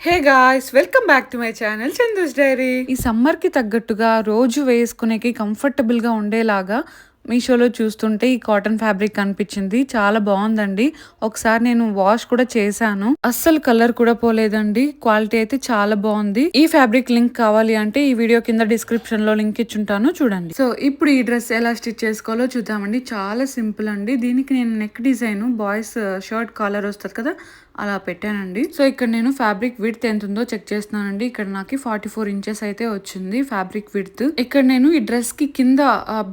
Hey guys welcome back to my channel Chandu's diary. ఈ సమ్మర్కి తగ్గట్టుగా రోజు వేసుకునేకి కంఫర్టబుల్గా ఉండేలాగా మీషోలో చూస్తుంటే ఈ కాటన్ ఫ్యాబ్రిక్ కనిపించింది. చాలా బాగుందండి. ఒకసారి నేను వాష్ కూడా చేశాను. అస్సలు కలర్ కూడా పోలేదండి. క్వాలిటీ అయితే చాలా బాగుంది. ఈ ఫ్యాబ్రిక్ లింక్ కావాలి అంటే ఈ వీడియో కింద డిస్క్రిప్షన్లో లింక్ ఇచ్చుంటాను. చూడండి. సో ఇప్పుడు ఈ డ్రెస్ ఎలా స్టిచ్ చేసుకోవాలో చూద్దామండి. చాలా సింపుల్ అండి. దీనికి నేను neck design boys shirt collar వస్తుంది కదా అలా పెట్టానండి. సో ఇక్కడ నేను ఫ్యాబ్రిక్ విడ్త్ ఎంత ఉందో చెక్ చేస్తున్నానండి. ఇక్కడ నాకు ఫార్టీ ఫోర్ ఇంచెస్ అయితే వచ్చింది ఫ్యాబ్రిక్ విడ్త్ ఇక్కడ నేను ఈ డ్రెస్కి కింద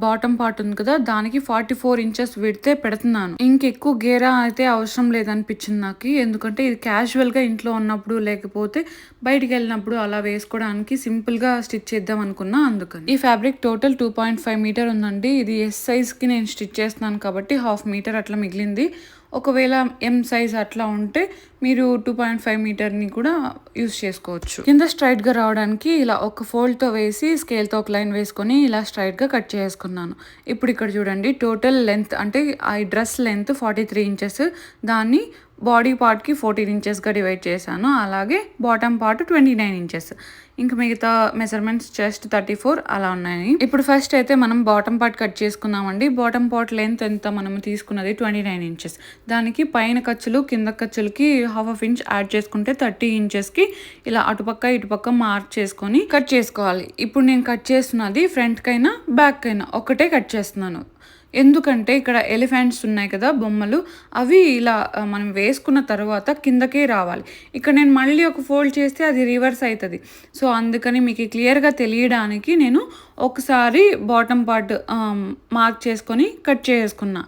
బాటమ్ పార్ట్ ఉంది కదా దానికి ఫార్టీ ఫోర్ ఇంచెస్ విడితే పెడుతున్నాను. ఇంకెక్కువ గేరా అయితే అవసరం లేదనిపించింది నాకు. ఎందుకంటే ఇది క్యాజువల్గా ఇంట్లో ఉన్నప్పుడు లేకపోతే బయటికి వెళ్ళినప్పుడు అలా వేసుకోవడానికి సింపుల్గా స్టిచ్ చేద్దాం అనుకున్నా అందుకని. ఈ fabric total two point five metre ఉందండి. ఇది ఎస్ సైజ్కి నేను స్టిచ్ చేస్తున్నాను కాబట్టి హాఫ్ మీటర్ అట్లా మిగిలింది. ఒకవేళ ఎం సైజ్ అట్లా ఉంటే మీరు టూ పాయింట్ ఫైవ్ మీటర్ని కూడా యూస్ చేసుకోవచ్చు. కింద స్ట్రైట్గా రావడానికి ఇలా ఒక ఫోల్డ్తో వేసి స్కేల్తో ఒక లైన్ వేసుకొని ఇలా స్ట్రైట్గా కట్ చేసుకున్నాను ఇప్పుడు ఇక్కడ చూడండి టోటల్ లెంత్ అంటే ఆ dress length forty three inches దాన్ని బాడీ పార్ట్కి ఫోర్టీన్ ఇంచెస్గా డివైడ్ చేశాను. అలాగే bottom part twenty nine inches. ఇంకా మిగతా మెజర్మెంట్స్ చెస్ట్ థర్టీ ఫోర్ అలా ఉన్నాయి. ఇప్పుడు ఫస్ట్ అయితే మనం బాటమ్ పార్ట్ కట్ చేసుకుందామండి. బాటమ్ పార్ట్ లెంత్ ఎంత మనం తీసుకున్నది ట్వంటీ నైన్ ఇంచెస్. దానికి పైన ఖర్చులు కింద ఖర్చులకి హాఫ్ హాఫ్ ఇంచ్ యాడ్ చేసుకుంటే థర్టీ ఇంచెస్కి ఇలా అటుపక్క ఇటుపక్క మార్క్ చేసుకొని కట్ చేసుకోవాలి. ఇప్పుడు నేను కట్ చేస్తున్నది ఫ్రంట్కైనా బ్యాక్కైనా ఒకటే కట్ చేస్తున్నాను. ఎందుకంటే ఇక్కడ ఎలిఫెంట్స్ ఉన్నాయి కదా బొమ్మలు అవి ఇలా మనం వేసుకున్న తర్వాత కిందకే రావాలి. ఇక్కడ నేను మళ్ళీ ఒక ఫోల్డ్ చేస్తే అది రివర్స్ అవుతుంది సో అందుకని మీకు క్లియర్గా తెలియడానికి నేను ఒకసారి బాటమ్ పార్ట్ మార్క్ చేసుకొని కట్ చేసుకున్నా.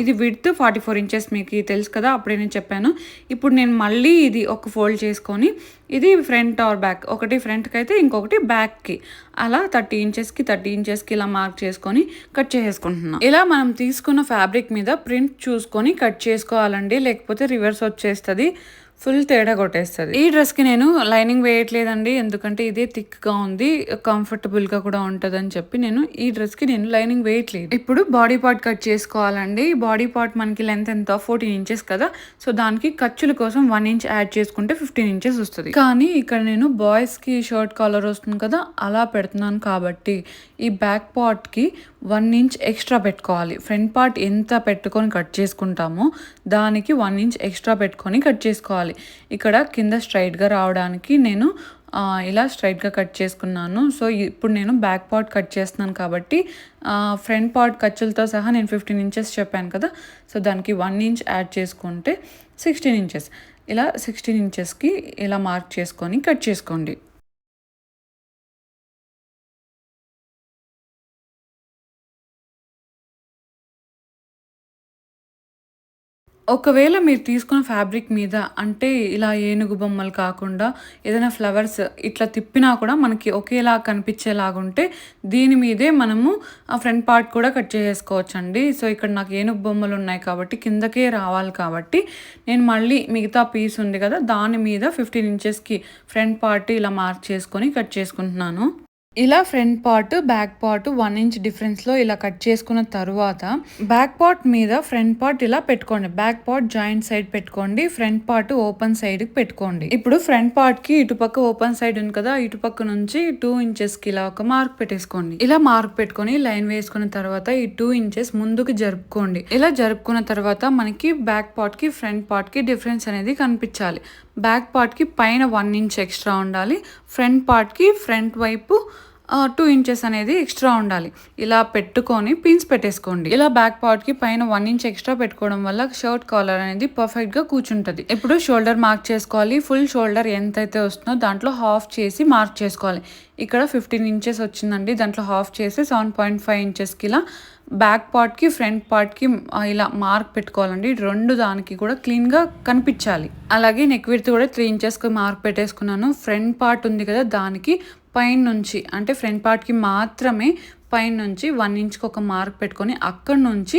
ఇది విడ్త్ ఫార్టీ ఫోర్ ఇంచెస్ మీకు తెలుసు కదా అప్పుడే నేను చెప్పాను. ఇప్పుడు నేను మళ్ళీ ఇది ఒక ఫోల్డ్ చేసుకొని ఇది ఫ్రంట్ ఆర్ బ్యాక్ ఒకటి ఫ్రంట్కి అయితే ఇంకొకటి బ్యాక్కి. అలా థర్టీ ఇంచెస్కి థర్టీ ఇంచెస్కి ఇలా మార్క్ చేసుకొని కట్ చేసుకుంటున్నాం ఇలా మనం తీసుకున్న ఫ్యాబ్రిక్ మీద ప్రింట్ చూసుకొని కట్ చేసుకోవాలండి లేకపోతే రివర్స్ వచ్చేస్తుంది. ఫుల్ తేడా కొట్టేస్తుంది. ఈ డ్రెస్కి నేను లైనింగ్ వేయట్లేదండి. ఎందుకంటే ఇదే థిక్గా ఉంది కంఫర్టబుల్గా కూడా ఉంటది అని చెప్పి నేను ఈ డ్రెస్కి నేను లైనింగ్ వేయట్లేదు. ఇప్పుడు బాడీ పార్ట్ కట్ చేసుకోవాలండి. బాడీ పార్ట్ మనకి లెంత్ ఎంత? ఫోర్టీన్ ఇంచెస్ కదా. సో దానికి ఖర్చుల కోసం వన్ ఇంచ్ యాడ్ చేసుకుంటే ఫిఫ్టీన్ ఇంచెస్ వస్తుంది. కానీ ఇక్కడ నేను బాయ్స్కి షర్ట్ కాలర్ వస్తుంది కదా అలా పెడుతున్నాను కాబట్టి ఈ బ్యాక్ పార్ట్కి వన్ ఇంచ్ ఎక్స్ట్రా పెట్టుకోవాలి. ఫ్రంట్ పార్ట్ ఎంత పెట్టుకొని కట్ చేసుకుంటామో దానికి వన్ ఇంచ్ ఎక్స్ట్రా పెట్టుకొని కట్ చేసుకోవాలి. ఇక్కడ కింద స్ట్రైట్గా రావడానికి నేను ఇలా స్ట్రైట్గా కట్ చేసుకున్నాను. సో ఇప్పుడు నేను బ్యాక్ పార్ట్ కట్ చేస్తున్నాను కాబట్టి ఫ్రంట్ పార్ట్ ఖర్చులతో సహా నేను ఫిఫ్టీన్ ఇంచెస్ చెప్పాను కదా. సో దానికి వన్ ఇంచ్ యాడ్ చేసుకుంటే సిక్స్టీన్ ఇంచెస్ ఇలా సిక్స్టీన్ ఇంచెస్కి ఇలా మార్క్ చేసుకొని కట్ చేసుకోండి. ఒకవేళ మీరు తీసుకున్న ఫ్యాబ్రిక్ మీద అంటే ఇలా ఏనుగు బొమ్మలు కాకుండా ఏదైనా ఫ్లవర్స్ ఇట్లా తిప్పినా కూడా మనకి ఒకేలా కనిపించేలాగుంటే దీని మీదే మనము ఆ ఫ్రంట్ పార్ట్ కూడా కట్ చేసుకోవచ్చు అండి సో ఇక్కడ నాకు ఏనుగు బొమ్మలు ఉన్నాయి కాబట్టి కిందకే రావాలి కాబట్టి నేను మళ్ళీ మిగతా పీస్ ఉంది కదా దాని మీద ఫిఫ్టీన్ ఇంచెస్కి ఫ్రంట్ పార్ట్ ఇలా మార్క్ చేసుకొని కట్ చేసుకుంటున్నాను. ఇలా front part back part one inch డిఫరెన్స్లో ఇలా కట్ చేసుకున్న తర్వాత బ్యాక్ పార్ట్ మీద ఫ్రంట్ పార్ట్ ఇలా పెట్టుకోండి. బ్యాక్ పార్ట్ జాయింట్ సైడ్ పెట్టుకోండి. ఫ్రంట్ పార్ట్ ఓపెన్ సైడ్కి పెట్టుకోండి. ఇప్పుడు ఫ్రంట్ పార్ట్కి ఇటుపక్క ఓపెన్ సైడ్ ఉంది కదా ఇటుపక్క నుంచి టూ ఇంచెస్కి ఇలా ఒక మార్క్ పెట్టేసుకోండి. ఇలా మార్క్ పెట్టుకొని లైన్ వేసుకున్న తర్వాత ఈ టూ ఇంచెస్ ముందుకు జరుపుకోండి. ఇలా జరుపుకున్న తర్వాత మనకి బ్యాక్ పార్ట్కి ఫ్రంట్ పార్ట్కి డిఫరెన్స్ అనేది కనిపించాలి. బ్యాక్ పార్ట్కి పైన వన్ ఇంచ్ ఎక్స్ట్రా ఉండాలి. ఫ్రంట్ పార్ట్కి ఫ్రంట్ వైపు టూ ఇంచెస్ అనేది ఎక్స్ట్రా ఉండాలి. ఇలా పెట్టుకొని పిన్స్ పెట్టేసుకోండి. ఇలా బ్యాక్ పార్ట్కి పైన వన్ ఇంచ్ ఎక్స్ట్రా పెట్టుకోవడం వల్ల షర్ట్ కాలర్ అనేది పర్ఫెక్ట్గా కూర్చుంటుంది. ఇప్పుడు షోల్డర్ మార్క్ చేసుకోవాలి. ఫుల్ షోల్డర్ ఎంతైతే వస్తుందో దాంట్లో హాఫ్ చేసి మార్క్ చేసుకోవాలి. ఇక్కడ ఫిఫ్టీన్ ఇంచెస్ వచ్చిందండి. దాంట్లో హాఫ్ చేసి సెవెన్ పాయింట్ ఫైవ్ ఇంచెస్కి ఇలా బ్యాక్ పార్ట్కి ఫ్రంట్ పార్ట్కి ఇలా మార్క్ పెట్టుకోవాలండి. రెండు దానికి కూడా క్లీన్గా కనిపించాలి. అలాగే నెక్ విడ్త్ కూడా త్రీ ఇంచెస్కి మార్క్ పెట్టేసుకున్నాను. ఫ్రంట్ పార్ట్ ఉంది కదా దానికి పైన నుంచి అంటే ఫ్రంట్ పార్ట్కి మాత్రమే పైన నుంచి వన్ ఇంచ్కి ఒక మార్క్ పెట్టుకొని అక్కడ నుంచి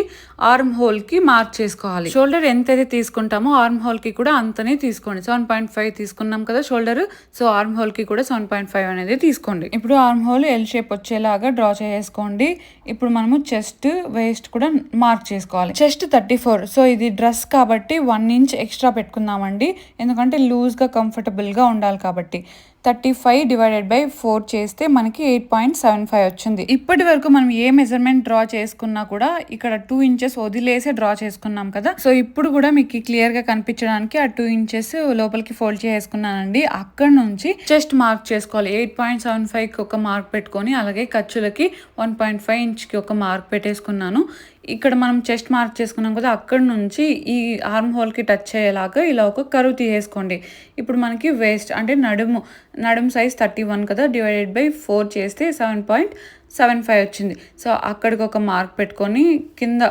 ఆర్మ్ హోల్కి మార్క్ చేసుకోవాలి. షోల్డర్ ఎంతైతే తీసుకుంటామో ఆర్మ్ హోల్కి కూడా అంతనే తీసుకోండి. సెవెన్ పాయింట్ ఫైవ్ తీసుకున్నాం కదా షోల్డర్ సో ఆర్మ్ హోల్కి కూడా సెవెన్ పాయింట్ ఫైవ్ అనేది తీసుకోండి. ఇప్పుడు ఆర్మ్ హోల్ ఎల్ షేప్ వచ్చేలాగా డ్రా చేసుకోండి ఇప్పుడు మనము చెస్ట్ వేస్ట్ కూడా మార్క్ చేసుకోవాలి. చెస్ట్ థర్టీ ఫోర్ సో ఇది డ్రెస్ కాబట్టి వన్ ఇంచ్ ఎక్స్ట్రా పెట్టుకుందామండి. ఎందుకంటే లూజ్గా కంఫర్టబుల్గా ఉండాలి కాబట్టి. Thirty five divided by four చేస్తే మనకి ఎయిట్ పాయింట్ సెవెన్ ఫైవ్ వచ్చింది. ఇప్పటి వరకు మనం ఏ మెజర్మెంట్ డ్రా చేసుకున్నా కూడా ఇక్కడ టూ ఇంచెస్ వదిలేసి డ్రా చేసుకున్నాం కదా. సో ఇప్పుడు కూడా మీకు క్లియర్గా కనిపించడానికి ఆ టూ ఇంచెస్ లోపలికి ఫోల్డ్ చేసుకున్నానండి. అక్కడ నుంచి చెస్ట్ మార్క్ చేసుకోవాలి. ఎయిట్ పాయింట్ సెవెన్ ఫైవ్కి ఒక మార్క్ పెట్టుకొని అలాగే ఖర్చులకి వన్ పాయింట్ ఫైవ్ ఇంచ్కి ఒక మార్క్ పెట్టేసుకున్నాను. ఇక్కడ మనం చెస్ట్ మార్క్ చేసుకున్నాం కదా అక్కడ నుంచి ఈ ఆర్మ్ హోల్కి టచ్ అయ్యేలాగా ఇలా ఒక కరువు తీసేసుకోండి. ఇప్పుడు మనకి వేస్ట్ అంటే నడుము నడుము సైజ్ థర్టీ వన్ కదా డివైడెడ్ బై ఫోర్ చేస్తే సెవెన్ పాయింట్ సెవెన్ ఫైవ్ వచ్చింది. సో అక్కడికి ఒక మార్క్ పెట్టుకొని కింద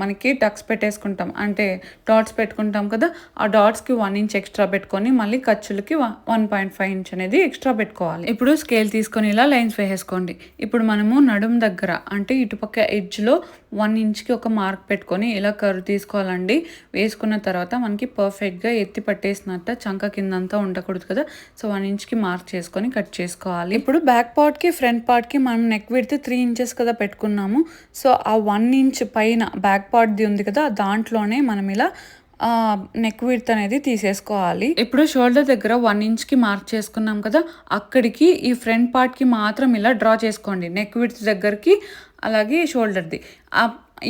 మనకి టక్స్ పెట్టేసుకుంటాం. అంటే డాట్స్ పెట్టుకుంటాం కదా ఆ డాట్స్కి వన్ ఇంచ్ ఎక్స్ట్రా పెట్టుకొని మళ్ళీ ఖర్చులకి వన్ పాయింట్ ఫైవ్ ఇంచ్ అనేది ఎక్స్ట్రా పెట్టుకోవాలి. ఇప్పుడు స్కేల్ తీసుకొని ఇలా లైన్స్ వేసేసుకోండి. ఇప్పుడు మనము నడుము దగ్గర అంటే ఇటుపక్క ఎడ్జ్లో వన్ ఇంచ్కి ఒక మార్క్ పెట్టుకొని ఇలా కర్వ్ తీసుకోవాలండి. వేసుకున్న తర్వాత మనకి పర్ఫెక్ట్గా ఎత్తి పట్టేసినట్ట చంక కిందంతా ఉండకూడదు కదా. సో వన్ ఇంచ్కి మార్క్ చేసుకొని కట్ చేసుకోవాలి. ఇప్పుడు బ్యాక్ పార్ట్కి ఫ్రంట్ పార్ట్కి మనం నెక్ విడితే త్రీ ఇంచెస్ కదా పెట్టుకున్నాము. సో ఆ వన్ ఇంచ్ పైన బ్యాక్ పార్ట్ది ఉంది కదా దాంట్లోనే మనం ఇలా నెక్ విడ్త్ అనేది తీసేసుకోవాలి. ఇప్పుడు షోల్డర్ దగ్గర వన్ ఇంచ్కి మార్క్ చేసుకున్నాం కదా అక్కడికి ఈ ఫ్రంట్ పార్ట్కి మాత్రం ఇలా డ్రా చేసుకోండి. నెక్ విడ్త్ దగ్గరికి అలాగే షోల్డర్ది.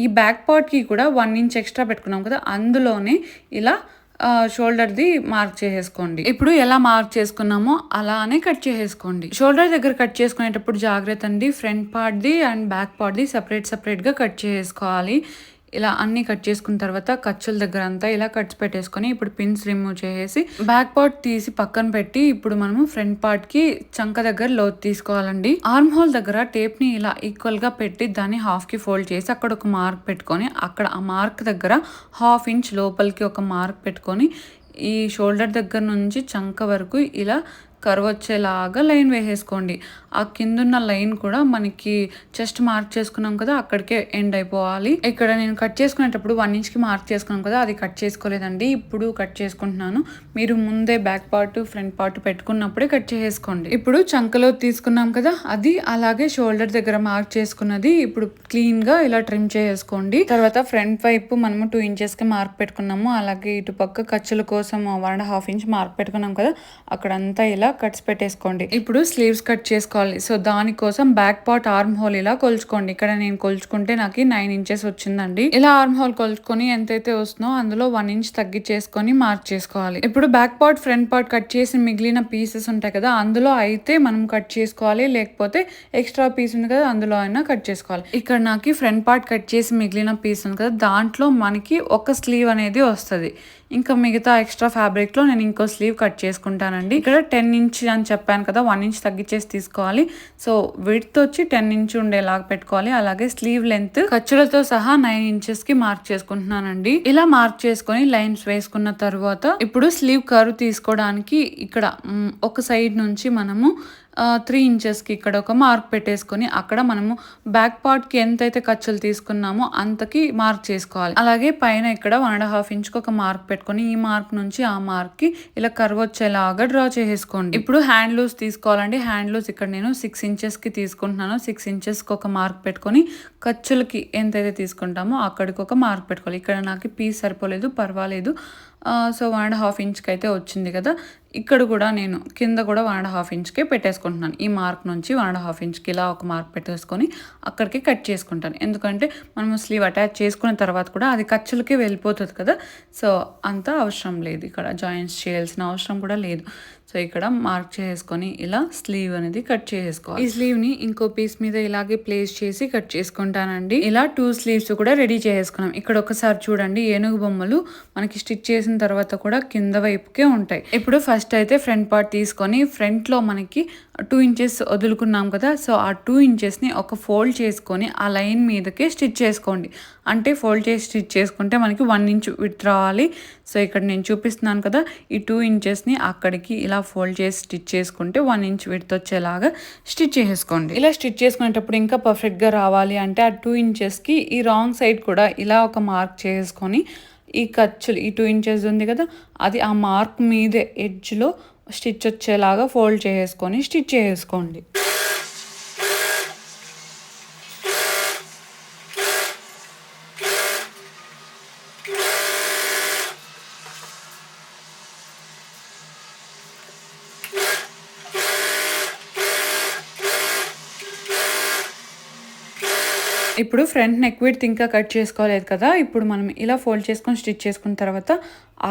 ఈ బ్యాక్ పార్ట్కి కూడా వన్ ఇంచ్ ఎక్స్ట్రా పెట్టుకున్నాం కదా అందులోనే ఇలా షోల్డర్ది మార్క్ చేసేసుకోండి. ఇప్పుడు ఎలా మార్క్ చేసుకున్నామో అలానే కట్ చేసేసుకోండి. షోల్డర్ దగ్గర కట్ చేసుకునేటప్పుడు జాగ్రత్త అండి. ఫ్రంట్ పార్ట్ది అండ్ బ్యాక్ పార్ట్ది సపరేట్ సపరేట్గా కట్ చేసుకోవాలి ఇలా అన్ని కట్ చేసుకున్న తర్వాత ఖర్చుల దగ్గర అంతా ఇలా కట్స్ పెట్టేసుకొని ఇప్పుడు పిన్స్ రిమూవ్ చేసేసి బ్యాక్ పార్ట్ తీసి పక్కన పెట్టి ఇప్పుడు మనము ఫ్రంట్ పార్ట్కి చంక దగ్గర లోతు తీసుకోవాలండి. ఆర్మ్ హోల్ దగ్గర టేప్ని ఇలా ఈక్వల్గా పెట్టి దాన్ని హాఫ్కి ఫోల్డ్ చేసి అక్కడ ఒక మార్క్ పెట్టుకొని అక్కడ ఆ మార్క్ దగ్గర హాఫ్ ఇంచ్ లోపలికి ఒక మార్క్ పెట్టుకొని ఈ షోల్డర్ దగ్గర నుంచి చంక వరకు ఇలా కర్వ్ వచ్చేలాగా లైన్ వేసేసుకోండి. ఆ కిందున్న లైన్ కూడా మనకి చెస్ట్ మార్క్ చేసుకున్నాం కదా అక్కడికే ఎండ్ అయిపోవాలి. ఇక్కడ నేను కట్ చేసుకునేటప్పుడు వన్ ఇంచ్కి మార్క్ చేసుకున్నాం కదా అది కట్ చేసుకోలేదండి. ఇప్పుడు కట్ చేసుకుంటున్నాను. మీరు ముందే బ్యాక్ పార్ట్ ఫ్రంట్ పార్ట్ పెట్టుకున్నప్పుడే కట్ చేసుకోండి ఇప్పుడు చంకలో తీసుకున్నాం కదా అది అలాగే షోల్డర్ దగ్గర మార్క్ చేసుకున్నది. ఇప్పుడు క్లీన్గా ఇలా ట్రిమ్ చేసుకోండి తర్వాత ఫ్రంట్ వైపు మనము టూ ఇంచెస్కి మార్క్ పెట్టుకున్నాము. అలాగే ఇటు పక్క ఖర్చుల కోసం one and half inch mark పెట్టుకున్నాం కదా అక్కడంతా ఇలా కట్స్ పెట్టేసుకోండి. ఇప్పుడు స్లీవ్స్ కట్ చేసుకోవాలి. సో దానికోసం బ్యాక్ పార్ట్ ఆర్మ్ హోల్ ఇలా కొలుచుకోండి. ఇక్కడ నేను కొలుచుకుంటే నాకు నైన్ ఇంచెస్ వచ్చిందండి. ఇలా ఆర్మ్ హోల్ కొలుచుకొని ఎంతైతే వస్తుందో అందులో వన్ ఇంచ్ తగ్గించేసుకొని మార్క్ చేసుకోవాలి. ఇప్పుడు back part front part cut చేసి మిగిలిన పీసెస్ ఉంటాయి కదా అందులో అయితే మనం కట్ చేసుకోవాలి. లేకపోతే ఎక్స్ట్రా పీస్ ఉంది కదా అందులో అయినా కట్ చేసుకోవాలి. ఇక్కడ నాకు ఫ్రంట్ పార్ట్ కట్ చేసి మిగిలిన పీస్ ఉంది కదా దాంట్లో మనకి ఒక స్లీవ్ అనేది వస్తుంది. ఇంకా మిగతా ఎక్స్ట్రా ఫ్యాబ్రిక్లో నేను ఇంకో స్లీవ్ కట్ చేసుకుంటానండి. ఇక్కడ టెన్ ఇంచ్ అని చెప్పాను కదా వన్ ఇంచ్ తగ్గించేసి తీసుకోవాలి. సో విడ్త్ వచ్చి టెన్ ఇంచ్ ఉండేలాగా పెట్టుకోవాలి. అలాగే స్లీవ్ లెంత్ ఖర్చులతో సహా నైన్ ఇంచెస్కి మార్క్ చేసుకుంటున్నానండి. ఇలా మార్క్ చేసుకొని లైన్స్ వేసుకున్న తర్వాత ఇప్పుడు స్లీవ్ కర్వ్ తీసుకోవడానికి ఇక్కడ ఒక సైడ్ నుంచి మనము త్రీ ఇంచెస్కి ఇక్కడ ఒక మార్క్ పెట్టేసుకొని అక్కడ మనము బ్యాక్ పార్ట్కి ఎంతైతే ఖర్చులు తీసుకున్నామో అంతకి మార్క్ చేసుకోవాలి. అలాగే పైన ఇక్కడ వన్ అండ్ హాఫ్ ఇంచ్కి ఒక మార్క్ పెట్టుకొని ఈ మార్క్ నుంచి ఆ మార్క్కి ఇలా కర్వ్ వచ్చేలాగా డ్రా చేసేసుకోండి. ఇప్పుడు హ్యాండ్ లూస్ తీసుకోవాలండి. హ్యాండ్ లూస్ ఇక్కడ నేను సిక్స్ ఇంచెస్కి తీసుకుంటున్నాను. సిక్స్ ఇంచెస్కి ఒక మార్క్ పెట్టుకొని ఖర్చులకి ఎంతైతే తీసుకుంటామో అక్కడికి ఒక మార్క్ పెట్టుకోవాలి. ఇక్కడ నాకు పీస్ సరిపోలేదు పర్వాలేదు. సో వన్ అండ్ హాఫ్ ఇంచ్కి అయితే వచ్చింది కదా. ఇక్కడ కూడా నేను కింద కూడా వన్ అండ్ హాఫ్ ఇంచ్కే పెట్టేసుకుంటున్నాను. ఈ మార్క్ నుంచి వన్ అండ్ హాఫ్ ఇంచ్కి ఇలా ఒక మార్క్ పెట్టేసుకొని అక్కడికి కట్ చేసుకుంటాను. ఎందుకంటే మనం స్లీవ్ అటాచ్ చేసుకున్న తర్వాత కూడా అది ఖర్చులకే వెళ్ళిపోతుంది కదా. సో అంత అవసరం లేదు ఇక్కడ. జాయింట్స్ చేయాల్సిన అవసరం కూడా లేదు. సో ఇక్కడ మార్క్ చేసుకొని ఇలా స్లీవ్ అనేది కట్ చేసుకోవాలి. ఈ స్లీవ్ని ఇంకో పీస్ మీద ఇలాగే ప్లేస్ చేసి కట్ చేసుకుంటానండి. ఇలా టూ స్లీవ్స్ కూడా రెడీ చేసుకున్నాం. ఇక్కడ ఒకసారి చూడండి. ఏనుగు బొమ్మలు మనకి స్టిచ్ చేసిన తర్వాత కూడా కింద వైపుకే ఉంటాయి. ఇప్పుడు ఫస్ట్ అయితే ఫ్రంట్ పార్ట్ తీసుకొని ఫ్రంట్లో మనకి టూ ఇంచెస్ వదులుకున్నాం కదా సో ఆ టూ ఇంచెస్ని ఒక ఫోల్డ్ చేసుకొని ఆ లైన్ మీదకే స్టిచ్ చేసుకోండి. అంటే ఫోల్డ్ చేసి స్టిచ్ చేసుకుంటే మనకి వన్ ఇంచ్ విత్ రావాలి. సో ఇక్కడ నేను చూపిస్తున్నాను కదా ఈ టూ ఇంచెస్ని అక్కడికి ఇలా ఫోల్డ్ చేసి స్టిచ్ చేసుకుంటే వన్ ఇంచ్ విత్ వచ్చేలాగా స్టిచ్ చేసుకోండి. ఇలా స్టిచ్ చేసుకునేటప్పుడు ఇంకా పర్ఫెక్ట్గా రావాలి అంటే ఆ టూ ఇంచెస్కి ఈ రాంగ్ సైడ్ కూడా ఇలా ఒక మార్క్ చేసుకొని ఈ ఖర్చులు ఈ టూ ఇంచెస్ ఉంది కదా అది ఆ మార్క్ మీదే ఎడ్జ్లో స్టిచ్ వచ్చేలాగా ఫోల్డ్ చేసుకొని స్టిచ్ చేసుకోండి. ఇప్పుడు ఫ్రంట్ నెక్ విడ్త్ ఇంకా కట్ చేసుకోలేదు కదా ఇప్పుడు మనం ఇలా ఫోల్డ్ చేసుకొని స్టిచ్ చేసుకున్న తర్వాత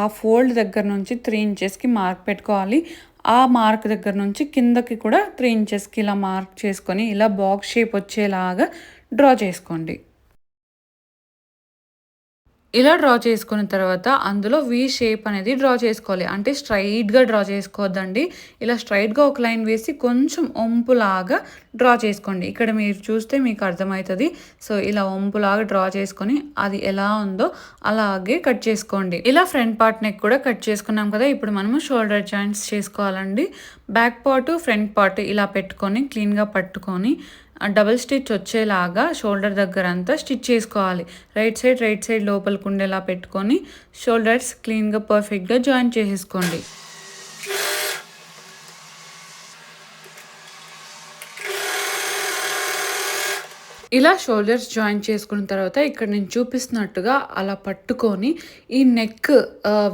ఆ ఫోల్డ్ దగ్గర నుంచి త్రీ ఇంచెస్కి మార్క్ పెట్టుకోవాలి. ఆ మార్క్ దగ్గర నుంచి కిందకి కూడా త్రీ ఇంచెస్కి ఇలా మార్క్ చేసుకొని ఇలా బాక్స్ షేప్ వచ్చేలాగా డ్రా చేసుకోండి. ఇలా డ్రా చేసుకున్న తర్వాత అందులో వి షేప్ అనేది డ్రా చేసుకోవాలి. అంటే స్ట్రైట్గా డ్రా చేసుకోవద్దండి. ఇలా స్ట్రైట్గా ఒక లైన్ వేసి కొంచెం ఒంపులాగా డ్రా చేసుకోండి. ఇక్కడ మీరు చూస్తే మీకు అర్థమవుతుంది. సో ఇలా ఒంపులాగా డ్రా చేసుకొని అది ఎలా ఉందో అలాగే కట్ చేసుకోండి. ఇలా ఫ్రంట్ పార్ట్ నెక్ కూడా కట్ చేసుకున్నాం కదా. ఇప్పుడు మనము షోల్డర్ జాయింట్స్ చేసుకోవాలండి. బ్యాక్ పార్ట్ ఫ్రంట్ పార్ట్ ఇలా పెట్టుకొని క్లీన్గా పట్టుకొని డబల్ స్టిచ్ వచ్చేలాగా షోల్డర్ దగ్గర అంతా స్టిచ్ చేసుకోవాలి. రైట్ సైడ్ రైట్ సైడ్ లోపలికి ఉండేలా పెట్టుకొని షోల్డర్స్ క్లీన్గా పర్ఫెక్ట్గా జాయిన్ చేసేసుకోండి. ఇలా షోల్డర్స్ జాయిన్ చేసుకున్న తర్వాత ఇక్కడ నేను చూపిస్తున్నట్టుగా అలా పట్టుకొని ఈ నెక్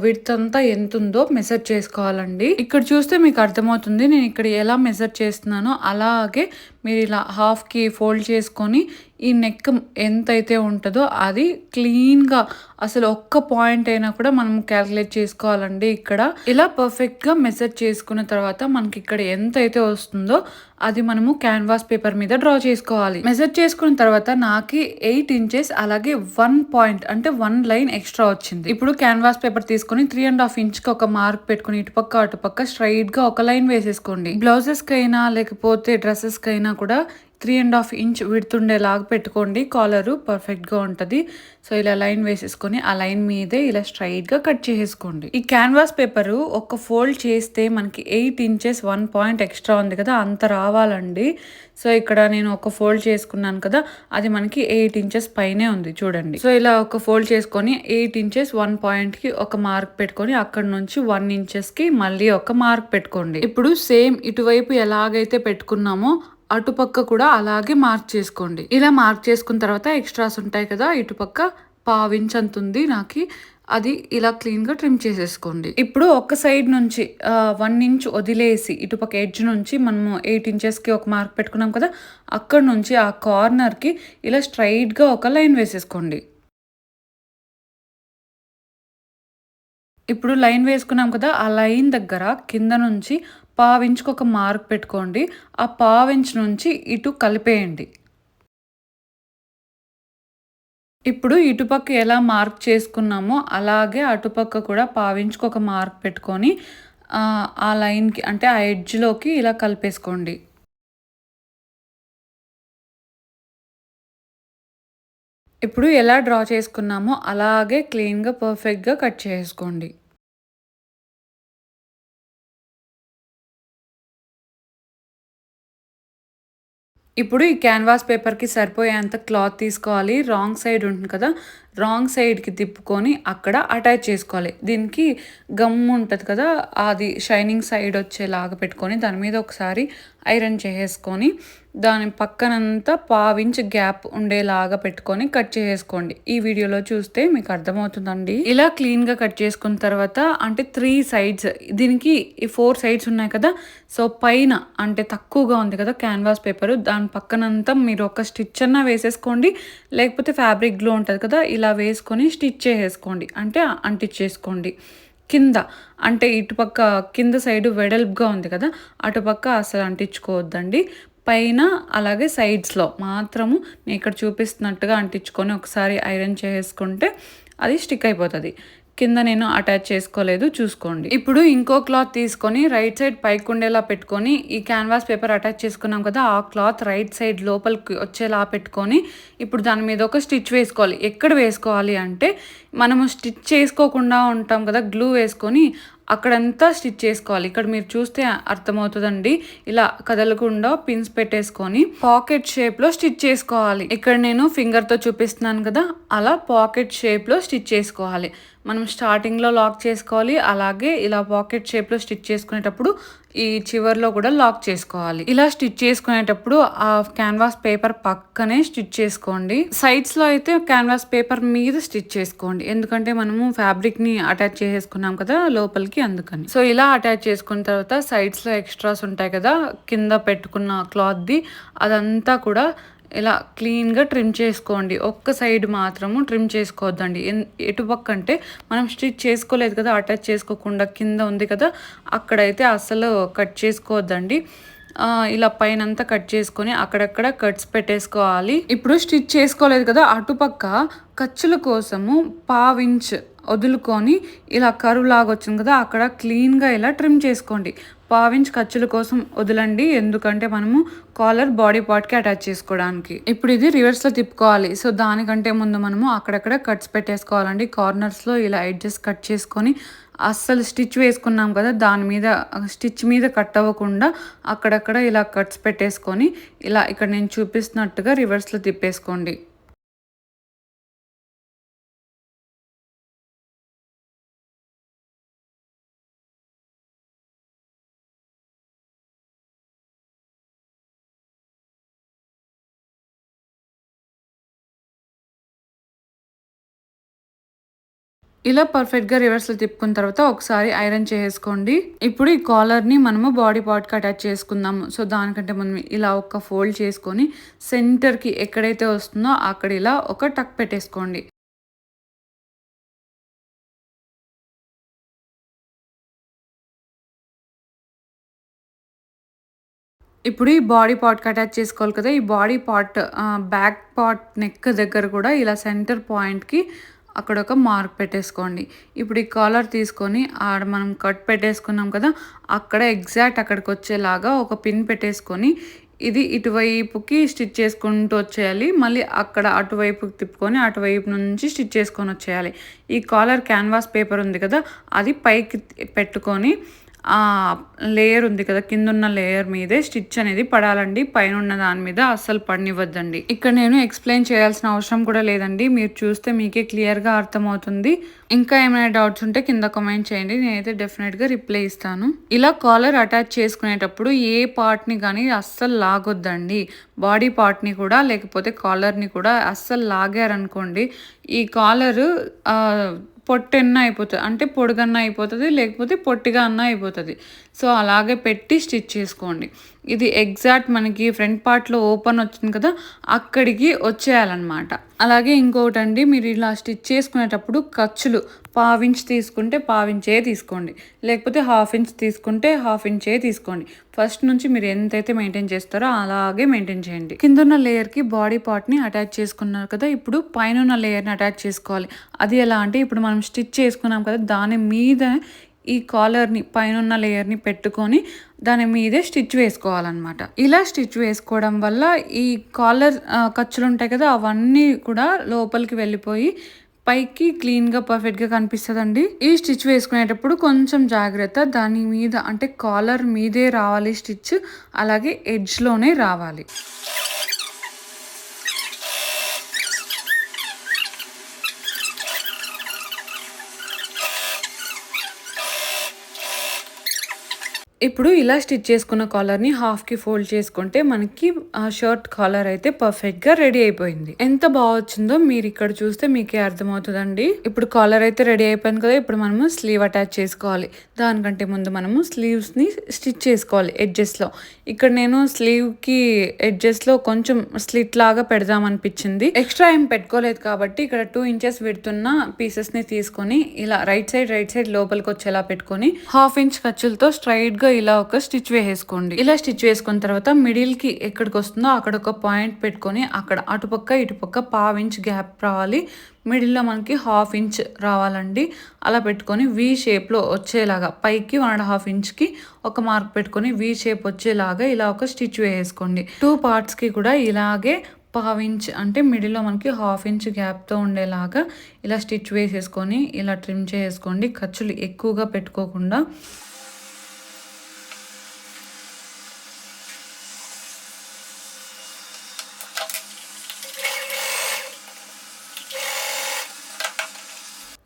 విడ్త్ అంతా ఎంత ఉందో మెజర్ చేసుకోవాలండి. ఇక్కడ చూస్తే మీకు అర్థమవుతుంది నేను ఇక్కడ ఎలా మెజర్ చేస్తున్నానో. అలాగే మీరు ఇలా హాఫ్కి ఫోల్డ్ చేసుకొని ఈ నెక్ ఎంతైతే ఉంటుందో అది క్లీన్గా అసలు ఒక్క పాయింట్ అయినా కూడా మనం క్యాలిక్యులేట్ చేసుకోవాలండి ఇక్కడ. ఇలా పర్ఫెక్ట్గా మెజర్ చేసుకున్న తర్వాత మనకి ఇక్కడ ఎంత అయితే వస్తుందో అది మనము క్యాన్వాస్ పేపర్ మీద డ్రా చేసుకోవాలి. మెజర్ చేసుకున్న తర్వాత నాకు ఎయిట్ ఇంచెస్ అలాగే వన్ పాయింట్ అంటే వన్ లైన్ ఎక్స్ట్రా వచ్చింది. ఇప్పుడు క్యాన్వాస్ పేపర్ తీసుకొని త్రీ అండ్ హాఫ్ ఇంచ్కి ఒక మార్క్ పెట్టుకుని ఇటుపక్క అటుపక్క స్ట్రైట్గా ఒక లైన్ వేసేసుకోండి. బ్లౌజెస్కి అయినా లేకపోతే డ్రెస్సెస్కి అయినా కూడా త్రీ అండ్ హాఫ్ ఇంచ్ విడుతుండేలాగా పెట్టుకోండి. కాలరు పర్ఫెక్ట్గా ఉంటుంది. సో ఇలా లైన్ వేసేసుకొని ఆ లైన్ మీదే ఇలా స్ట్రైట్గా కట్ చేసేసుకోండి. ఈ క్యాన్వాస్ పేపరు ఒక ఫోల్డ్ చేస్తే మనకి eight inches one point extra ఉంది కదా అంత రావాలండి. సో ఇక్కడ నేను ఒక ఫోల్డ్ చేసుకున్నాను కదా అది మనకి ఎయిట్ ఇంచెస్ పైనే ఉంది చూడండి. సో ఇలా ఒక ఫోల్డ్ చేసుకొని ఎయిట్ ఇంచెస్ వన్ పాయింట్కి ఒక మార్క్ పెట్టుకొని అక్కడ నుంచి వన్ ఇంచెస్కి మళ్ళీ ఒక మార్క్ పెట్టుకోండి. ఇప్పుడు సేమ్ ఇటువైపు ఎలాగైతే పెట్టుకున్నామో అటుపక్క కూడా అలాగే మార్క్ చేసుకోండి. ఇలా మార్క్ చేసుకున్న తర్వాత ఎక్స్ట్రాస్ ఉంటాయి కదా ఇటుపక్క పావించ్ అంత ఉంది నాకు అది ఇలా క్లీన్గా ట్రిమ్ చేసేసుకోండి. ఇప్పుడు ఒక సైడ్ నుంచి వన్ ఇంచ్ వదిలేసి ఇటుపక్క ఎడ్జ్ నుంచి మనము ఎయిట్ ఇంచెస్కి ఒక మార్క్ పెట్టుకున్నాం కదా అక్కడ నుంచి ఆ కార్నర్కి ఇలా స్ట్రైట్గా ఒక లైన్ వేసేసుకోండి. ఇప్పుడు లైన్ వేసుకున్నాం కదా ఆ లైన్ దగ్గర కింద నుంచి పావించుకు ఒక మార్క్ పెట్టుకోండి. ఆ పావించ్ నుంచి ఇటు కలిపేయండి. ఇప్పుడు ఇటుపక్క ఎలా మార్క్ చేసుకున్నామో అలాగే అటుపక్క కూడా పావించుకు ఒక మార్క్ పెట్టుకొని ఆ లైన్కి అంటే ఆ ఎడ్జ్లోకి ఇలా కలిపేసుకోండి. ఇప్పుడు ఎలా డ్రా చేసుకున్నామో అలాగే క్లీన్గా పర్ఫెక్ట్గా కట్ చేసుకోండి. ఇప్పుడు ఈ క్యాన్వాస్ పేపర్కి సరిపోయేంత క్లాత్ తీసుకోవాలి. రాంగ్ సైడ్ ఉంటుంది కదా. రాంగ్ సైడ్కి తిప్పుకొని అక్కడ అటాచ్ చేసుకోవాలి. దీనికి గమ్ ఉంటుంది కదా అది షైనింగ్ సైడ్ వచ్చేలాగా పెట్టుకొని దాని మీద ఒకసారి ఐరన్ చేసేసుకొని దాని పక్కనంతా పావించి గ్యాప్ ఉండేలాగా పెట్టుకొని కట్ చేసుకోండి ఈ వీడియోలో చూస్తే మీకు అర్థమవుతుందండి. ఇలా క్లీన్గా కట్ చేసుకున్న తర్వాత అంటే త్రీ సైడ్స్ దీనికి ఈ ఫోర్ సైడ్స్ ఉన్నాయి కదా సో పైన అంటే తక్కువగా ఉంది కదా క్యాన్వాస్ పేపర్ దాని పక్కనంతా మీరు ఒక స్టిచ్ అన్నా వేసేసుకోండి. లేకపోతే ఫ్యాబ్రిక్ గ్లో ఉంటుంది కదా ఇలా వేసుకొని స్టిచ్ చేసేసుకోండి. అంటే అంటించేసుకోండి. కింద అంటే ఇటుపక్క కింద సైడ్ వెడల్పుగా ఉంది కదా అటుపక్క అసలు అంటించుకోవద్దండి. పైన అలాగే సైడ్స్లో మాత్రము నేను ఇక్కడ చూపిస్తున్నట్టుగా అంటించుకొని ఒకసారి ఐరన్ చేసుకుంటే అది స్టిక్ అయిపోతుంది. కింద నేను అటాచ్ చేసుకోలేదు చూసుకోండి. ఇప్పుడు ఇంకో క్లాత్ తీసుకొని రైట్ సైడ్ పైకి ఉండేలా పెట్టుకొని ఈ క్యాన్వాస్ పేపర్ అటాచ్ చేసుకున్నాం కదా ఆ క్లాత్ రైట్ సైడ్ లోపలికి వచ్చేలా పెట్టుకొని ఇప్పుడు దాని మీద ఒక స్టిచ్ వేసుకోవాలి. ఎక్కడ వేసుకోవాలి అంటే మనము స్టిచ్ చేసుకోకుండా ఉంటాం కదా గ్లూ వేసుకొని అక్కడంతా స్టిచ్ చేసుకోవాలి. ఇక్కడ మీరు చూస్తే అర్థమవుతుందండి. ఇలా కదలకుండా పిన్స్ పెట్టేసుకొని పాకెట్ షేప్లో స్టిచ్ చేసుకోవాలి. ఇక్కడ నేను ఫింగర్తో చూపిస్తున్నాను కదా అలా పాకెట్ షేప్లో స్టిచ్ చేసుకోవాలి. మనం స్టార్టింగ్లో లాక్ చేసుకోవాలి. అలాగే ఇలా పాకెట్ షేప్లో స్టిచ్ చేసుకునేటప్పుడు ఈ చివర్లో కూడా లాక్ చేసుకోవాలి. ఇలా స్టిచ్ చేసుకునేటప్పుడు ఆ క్యాన్వాస్ పేపర్ పక్కనే స్టిచ్ చేసుకోండి. సైడ్స్లో అయితే క్యాన్వాస్ పేపర్ మీద స్టిచ్ చేసుకోండి. ఎందుకంటే మనము ఫ్యాబ్రిక్ని అటాచ్ చేసేసుకున్నాం కదా లోపలికి అందుకని. సో ఇలా అటాచ్ చేసుకున్న తర్వాత సైడ్స్లో ఎక్స్ట్రాస్ ఉంటాయి కదా కింద పెట్టుకున్న క్లాత్ ది అదంతా కూడా ఇలా క్లీన్గా ట్రిమ్ చేసుకోండి. ఒక్క సైడ్ మాత్రము ట్రిమ్ చేసుకోవద్దండి. ఎన్- ఎటుపక్క అంటే మనం స్టిచ్ చేసుకోలేదు కదా అటాచ్ చేసుకోకుండా కింద ఉంది కదా అక్కడైతే అస్సలు కట్ చేసుకోవద్దండి. ఇలా పైన అంతా కట్ చేసుకొని అక్కడక్కడ కట్స్ పెట్టేసుకోవాలి. ఇప్పుడు స్టిచ్ చేసుకోలేదు కదా అటుపక్క ఖర్చుల కోసము పావించ్ వదులుకొని ఇలా కరువు లాగా వచ్చింది కదా అక్కడ క్లీన్గా ఇలా ట్రిమ్ చేసుకోండి. పావించ్ ఖర్చుల కోసం వదలండి. ఎందుకంటే మనము కాలర్ బాడీ పార్ట్కి అటాచ్ చేసుకోవడానికి. ఇప్పుడు ఇది రివర్స్లో తిప్పుకోవాలి. సో దానికంటే ముందు మనము అక్కడక్కడ కట్స్ పెట్టేసుకోవాలండి. కార్నర్స్లో ఇలా ఎడ్జెస్ కట్ చేసుకొని అస్సలు స్టిచ్ వేసుకున్నాం కదా దాని మీద స్టిచ్ మీద కట్ అవ్వకుండా అక్కడక్కడ ఇలా కట్స్ పెట్టేసుకొని ఇలా ఇక్కడ నేను చూపిస్తున్నట్టుగా రివర్స్లో తిప్పేసుకోండి. ఇలా పర్ఫెక్ట్గా రివర్స్లో తిప్పుకున్న తర్వాత ఒకసారి ఐరన్ చేసేసుకోండి. ఇప్పుడు ఈ కాలర్ని మనము బాడీ పార్ట్కి అటాచ్ చేసుకుందాము. సో దానికంటే మనం ఇలా ఒక ఫోల్డ్ చేసుకొని సెంటర్కి ఎక్కడైతే వస్తుందో అక్కడ ఇలా ఒక టక్ పెట్టేసుకోండి. ఇప్పుడు ఈ బాడీ పార్ట్కి అటాచ్ చేసుకోవాలి కదా. ఈ body part back part neck దగ్గర కూడా ఇలా సెంటర్ పాయింట్కి అక్కడ ఒక మార్క్ పెట్టేసుకోండి. ఇప్పుడు ఈ కాలర్ తీసుకొని ఆడ మనం కట్ పెట్టేసుకున్నాం కదా అక్కడ ఎగ్జాక్ట్ అక్కడికి వచ్చేలాగా ఒక పిన్ పెట్టేసుకొని ఇది ఇటువైపుకి స్టిచ్ చేసుకుంటూ వచ్చేయాలి. మళ్ళీ అక్కడ అటువైపుకి తిప్పుకొని అటువైపు నుంచి స్టిచ్ చేసుకొని వచ్చేయాలి. ఈ కాలర్ క్యాన్వాస్ పేపర్ ఉంది కదా అది పైకి పెట్టుకొని లేయర్ ఉంది కదా కింద ఉన్న లేయర్ మీదే స్టిచ్ అనేది పడాలండి. పైన ఉన్న దాని మీద అస్సలు పడనివ్వద్దండి. ఇక్కడ నేను ఎక్స్ప్లెయిన్ చేయాల్సిన అవసరం కూడా లేదండి. మీరు చూస్తే మీకే క్లియర్గా అర్థమవుతుంది. ఇంకా ఏమైనా డౌట్స్ ఉంటే కింద కమెంట్ చేయండి. నేనైతే డెఫినెట్గా రిప్లై ఇస్తాను. ఇలా కాలర్ అటాచ్ చేసుకునేటప్పుడు ఏ పార్ట్ని కానీ అస్సలు లాగొద్దండి. బాడీ పార్ట్ని కూడా లేకపోతే కాలర్ని కూడా అస్సలు లాగారనుకోండి. ఈ కాలరు పొట్టెన్న అయిపోతుంది. అంటే పొడుగన్న అయిపోతుంది లేకపోతే పొట్టిగా అన్న అయిపోతుంది. సో అలాగే పెట్టి స్టిచ్ చేసుకోండి. ఇది ఎగ్జాక్ట్ మనకి ఫ్రంట్ పార్ట్లో ఓపెన్ వచ్చింది కదా అక్కడికి వచ్చేయాలన్నమాట. అలాగే ఇంకొకటి అండి మీరు ఇలా స్టిచ్ చేసుకునేటప్పుడు ఖర్చులు పావించ్ తీసుకుంటే పావించే తీసుకోండి. లేకపోతే హాఫ్ ఇంచ్ తీసుకుంటే హాఫ్ ఇంచే తీసుకోండి. ఫస్ట్ నుంచి మీరు ఎంతైతే మెయింటైన్ చేస్తారో అలాగే మెయింటైన్ చేయండి. కింద ఉన్న లేయర్కి బాడీ పార్ట్ని అటాచ్ చేసుకున్నారు కదా ఇప్పుడు పైన ఉన్న లేయర్ని అటాచ్ చేసుకోవాలి. అది ఎలా అంటే ఇప్పుడు మనం స్టిచ్ చేసుకున్నాం కదా దాని మీద ఈ కాలర్ని పైన ఉన్న లేయర్ని పెట్టుకొని దాని మీదే స్టిచ్ వేసుకోవాలన్నమాట. ఇలా స్టిచ్ వేసుకోవడం వల్ల ఈ కాలర్ ఖర్చులు ఉంటాయి కదా అవన్నీ కూడా లోపలికి వెళ్ళిపోయి పైకి క్లీన్గా పర్ఫెక్ట్గా కనిపిస్తుందండి. ఈ స్టిచ్ వేసుకునేటప్పుడు కొంచెం జాగ్రత్త. దాని మీద అంటే కాలర్ మీదే రావాలి స్టిచ్. అలాగే ఎడ్జ్లోనే రావాలి. ఇప్పుడు ఇలా స్టిచ్ చేసుకున్న కాలర్ని హాఫ్కి ఫోల్డ్ చేసుకుంటే మనకి ఆ షర్ట్ కాలర్ అయితే పర్ఫెక్ట్గా రెడీ అయిపోయింది. ఎంత బాగా వచ్చిందో మీరు ఇక్కడ చూస్తే మీకే అర్థమవుతుందండి. ఇప్పుడు కాలర్ అయితే రెడీ అయిపోయింది కదా ఇప్పుడు మనము స్లీవ్ అటాచ్ చేసుకోవాలి. దానికంటే ముందు మనము స్లీవ్స్ని స్టిచ్ చేసుకోవాలి ఎడ్జెస్లో. ఇక్కడ నేను స్లీవ్కి ఎడ్జెస్లో కొంచెం స్లిట్ లాగా పెడదామనిపించింది. ఎక్స్ట్రా ఏం పెట్టుకోలేదు కాబట్టి ఇక్కడ టూ ఇంచెస్ పెడుతున్న పీసెస్ని తీసుకొని ఇలా రైట్ సైడ్ రైట్ సైడ్ లోపలికి వచ్చేలా పెట్టుకొని హాఫ్ ఇంచ్ ఖర్చులతో స్ట్రైట్గా గా ఇలా ఒక స్టిచ్ వేసేసుకోండి. ఇలా స్టిచ్ వేసుకున్న తర్వాత మిడిల్కి ఎక్కడికి వస్తుందో అక్కడ ఒక పాయింట్ పెట్టుకొని అక్కడ అటుపక్క ఇటుపక్క పావు ఇంచ్ గ్యాప్ రావాలి. మిడిల్లో మనకి హాఫ్ ఇంచ్ రావాలండి. అలా పెట్టుకొని వి షేప్లో వచ్చేలాగా పైకి వన్ అండ్ హాఫ్ ఇంచ్కి ఒక మార్క్ పెట్టుకొని వి షేప్ వచ్చేలాగా ఇలా ఒక స్టిచ్ వేసుకోండి టూ పార్ట్స్కి కూడా ఇలాగే పావు ఇంచ్ అంటే మిడిల్లో మనకి హాఫ్ ఇంచ్ గ్యాప్తో ఉండేలాగా ఇలా స్టిచ్ వేసేసుకొని ఇలా ట్రిమ్ చేసుకోండి ఖర్చులు ఎక్కువగా పెట్టుకోకుండా.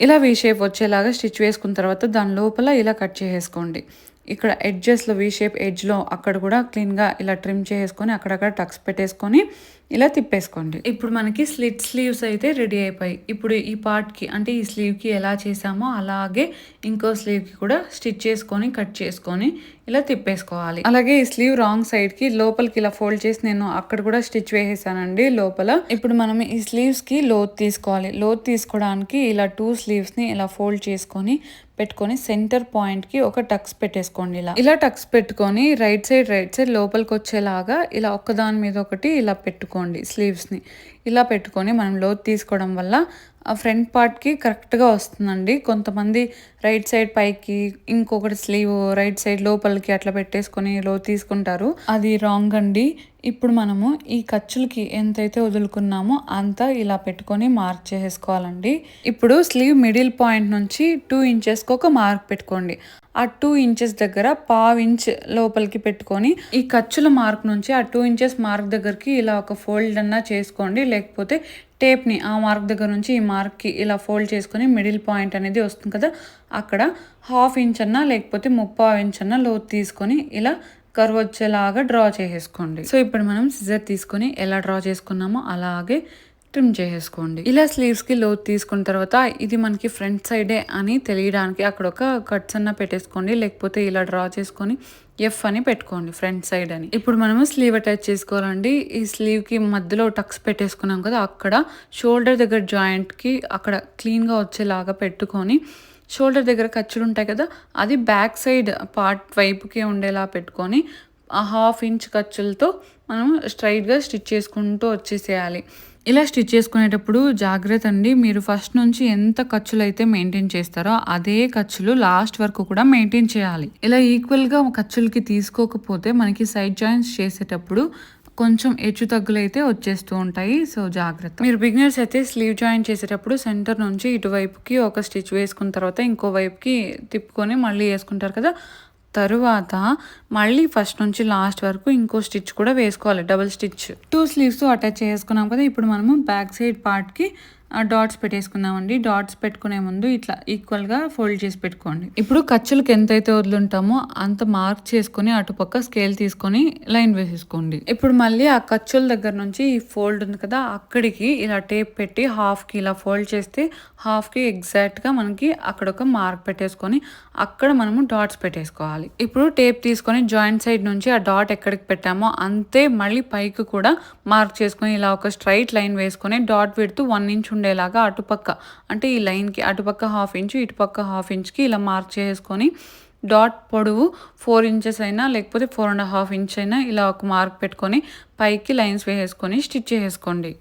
ఇలా వీ షేప్ వచ్చేలాగా స్టిచ్ వేసుకున్న తర్వాత దాని లోపల ఇలా కట్ చేసేసుకోండి. ఇక్కడ ఎడ్జెస్లో వీ షేప్ ఎడ్జ్లో అక్కడ కూడా క్లీన్గా ఇలా ట్రిమ్ చేసుకొని అక్కడక్కడ టక్స్ పెట్టేసుకొని ఇలా తిప్పేసుకోండి. ఇప్పుడు మనకి స్లిట్ స్లీవ్స్ అయితే రెడీ అయిపోయి ఇప్పుడు ఈ పార్ట్కి అంటే ఈ స్లీవ్కి ఎలా చేసామో అలాగే ఇంకో స్లీవ్కి కూడా స్టిచ్ చేసుకొని కట్ చేసుకొని ఇలా తిప్పేసుకోవాలి. అలాగే ఈ స్లీవ్ రాంగ్ సైడ్కి లోపలికి ఇలా ఫోల్డ్ చేసి నేను అక్కడ కూడా స్టిచ్ వేసేసానండి లోపల. ఇప్పుడు మనం ఈ స్లీవ్స్కి లోత్ తీసుకోవాలి. లోత్ తీసుకోవడానికి ఇలా టూ స్లీవ్స్ని ఇలా ఫోల్డ్ చేసుకొని పెట్టుకొని సెంటర్ పాయింట్కి ఒక టక్స్ పెట్టేసుకోండి ఇలా. ఇలా టక్స్ పెట్టుకొని రైట్ సైడ్ రైట్ సైడ్ లోపలికి వచ్చేలాగా ఇలా ఒక్కదాని మీద ఒకటి ఇలా పెట్టుకోండి. పెట్టుకోండి స్లీవ్స్ని ఇలా పెట్టుకొని మనం లోత్ తీసుకోవడం వల్ల ఆ ఫ్రంట్ పార్ట్కి కరెక్ట్గా వస్తుందండి. కొంతమంది రైట్ సైడ్ పైకి ఇంకొకటి స్లీవ్ రైట్ సైడ్ లోపలికి అట్లా పెట్టేసుకొని లో తీసుకుంటారు. అది రాంగ్ అండి. ఇప్పుడు మనము ఈ ఖర్చులకి ఎంతైతే వదులుకున్నామో అంత ఇలా పెట్టుకొని మార్క్ చేసేసుకోవాలండి. ఇప్పుడు స్లీవ్ మిడిల్ పాయింట్ నుంచి టూ ఇంచెస్కి ఒక మార్క్ పెట్టుకోండి. ఆ టూ ఇంచెస్ దగ్గర పావు ఇంచ్ లోపలికి పెట్టుకొని ఈ ఖర్చుల మార్క్ నుంచి ఆ టూ ఇంచెస్ మార్క్ దగ్గరికి ఇలా ఒక ఫోల్డ్ అన్నా చేసుకోండి. లేకపోతే టేప్ని ఆ మార్క్ దగ్గర నుంచి ఈ మార్క్కి ఇలా ఫోల్డ్ చేసుకొని మిడిల్ పాయింట్ అనేది వస్తుంది కదా అక్కడ హాఫ్ ఇంచ్ అన్నా లేకపోతే ముప్పావు ఇంచ్ అన్నా లోతు తీసుకొని ఇలా కర్వ్ వచ్చేలాగా డ్రా చేసేసుకోండి. సో ఇప్పుడు మనం సిజర్ తీసుకొని ఎలా డ్రా చేసుకున్నామో అలాగే ట్రిమ్ చేసేసుకోండి. ఇలా స్లీవ్స్కి లోత్ తీసుకున్న తర్వాత ఇది మనకి ఫ్రంట్ సైడే అని తెలియడానికి అక్కడ ఒక కట్స్ అన్న పెట్టేసుకోండి. లేకపోతే ఇలా డ్రా చేసుకొని ఎఫ్ అని పెట్టుకోండి ఫ్రంట్ సైడ్ అని. ఇప్పుడు మనము స్లీవ్ అటాచ్ చేసుకోవాలండి. ఈ స్లీవ్కి మధ్యలో టక్స్ పెట్టేసుకున్నాం కదా అక్కడ షోల్డర్ దగ్గర జాయింట్కి అక్కడ క్లీన్గా వచ్చేలాగా పెట్టుకొని షోల్డర్ దగ్గర ఖర్చులు ఉంటాయి కదా అది బ్యాక్ సైడ్ పార్ట్ వైపుకే ఉండేలా పెట్టుకొని ఆ హాఫ్ ఇంచ్ ఖర్చులతో మనం స్ట్రైట్గా స్టిచ్ చేసుకుంటూ వచ్చేసేయాలి. ఇలా స్టిచ్ చేసుకునేటప్పుడు జాగ్రత్త అండి మీరు ఫస్ట్ నుంచి ఎంత ఖర్చులు అయితే మెయింటైన్ చేస్తారో అదే ఖర్చులు లాస్ట్ వరకు కూడా మెయింటైన్ చేయాలి. ఇలా ఈక్వల్గా ఖర్చులకి తీసుకోకపోతే మనకి సైడ్ జాయింట్స్ చేసేటప్పుడు కొంచెం హెచ్చు తగ్గులు అయితే వచ్చేస్తూ ఉంటాయి. సో జాగ్రత్త. మీరు బిగినర్స్ అయితే స్లీవ్ జాయిన్ చేసేటప్పుడు సెంటర్ నుంచి ఇటువైపుకి ఒక స్టిచ్ వేసుకున్న తర్వాత ఇంకో వైపుకి తిప్పుకొని మళ్ళీ వేసుకుంటారు కదా. తరువాత మళ్ళీ ఫస్ట్ నుంచి లాస్ట్ వరకు ఇంకో స్టిచ్ కూడా వేసుకోవాలి. Double stitch. Two sleeves attach చేసుకున్నాం కదా. ఇప్పుడు మనము బ్యాక్ సైడ్ పార్ట్కి డాట్స్ పెట్టేసుకున్నామండి డాట్స్ పెట్టుకునే ముందు ఇట్లా ఈక్వల్గా ఫోల్డ్ చేసి పెట్టుకోండి. ఇప్పుడు ఖర్చులకు ఎంతైతే వదులుంటామో అంత మార్క్ చేసుకొని అటుపక్క స్కేల్ తీసుకొని లైన్ వేసేసుకోండి. ఇప్పుడు మళ్ళీ ఆ ఖర్చుల దగ్గర నుంచి ఈ ఫోల్డ్ ఉంది కదా అక్కడికి ఇలా టేప్ పెట్టి హాఫ్కి ఇలా ఫోల్డ్ చేస్తే హాఫ్కి ఎగ్జాక్ట్గా మనకి అక్కడ ఒక మార్క్ పెట్టేసుకొని అక్కడ మనము డాట్స్ పెట్టేసుకోవాలి. ఇప్పుడు టేప్ తీసుకొని జాయింట్ సైడ్ నుంచి ఆ డాట్ ఎక్కడికి పెట్టామో అంతే మళ్ళీ పైకి కూడా మార్క్ చేసుకొని ఇలా ఒక స్ట్రైట్ లైన్ వేసుకొని డాట్ పెడుతూ వన్ ఇంచ్ ఉండేలాగా అటుపక్క అంటే ఈ లైన్కి అటుపక్క హాఫ్ ఇంచు ఇటుపక్క హాఫ్ ఇంచ్కి ఇలా మార్క్ చేసుకొని డాట్ పొడవు ఫోర్ ఇంచెస్ అయినా లేకపోతే ఫోర్ అండ్ హాఫ్ ఇంచ్ అయినా ఇలా ఒక మార్క్ పెట్టుకొని పైకి లైన్స్ వేసేసుకొని స్టిచ్ చేసుకోండి.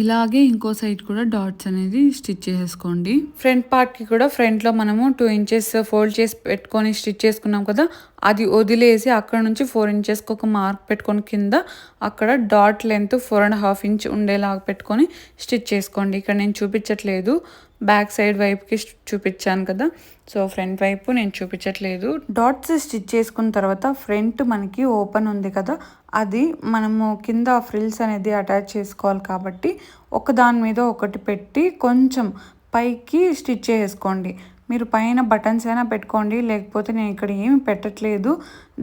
ఇలాగే ఇంకో సైడ్ కూడా డాట్స్ అనేది స్టిచ్ చేసేసుకోండి ఫ్రంట్ పార్ట్కి కూడా ఫ్రంట్లో మనము టూ ఇంచెస్ ఫోల్డ్ చేసి పెట్టుకొని స్టిచ్ చేసుకున్నాం కదా అది వదిలేసి అక్కడ నుంచి ఫోర్ ఇంచెస్కి ఒక మార్క్ పెట్టుకొని కింద అక్కడ dot length four and half inch ఉండేలాగా పెట్టుకొని స్టిచ్ చేసుకోండి. ఇక్కడ నేను చూపించట్లేదు. బ్యాక్ సైడ్ వైపుకి చూపించాను కదా. సో ఫ్రంట్ వైపు నేను చూపించట్లేదు. డాట్స్ స్టిచ్ చేసుకున్న తర్వాత ఫ్రంట్ మనకి ఓపెన్ ఉంది కదా. అది మనము కింద ఫ్రిల్స్ అనేది అటాచ్ చేసుకోవాలి కాబట్టి ఒకదాని మీద ఒకటి పెట్టి కొంచెం పైకి స్టిచ్ చేసుకోండి. మీరు పైన బటన్స్ అయినా పెట్టుకోండి లేకపోతే నేను ఇక్కడ ఏమి పెట్టట్లేదు.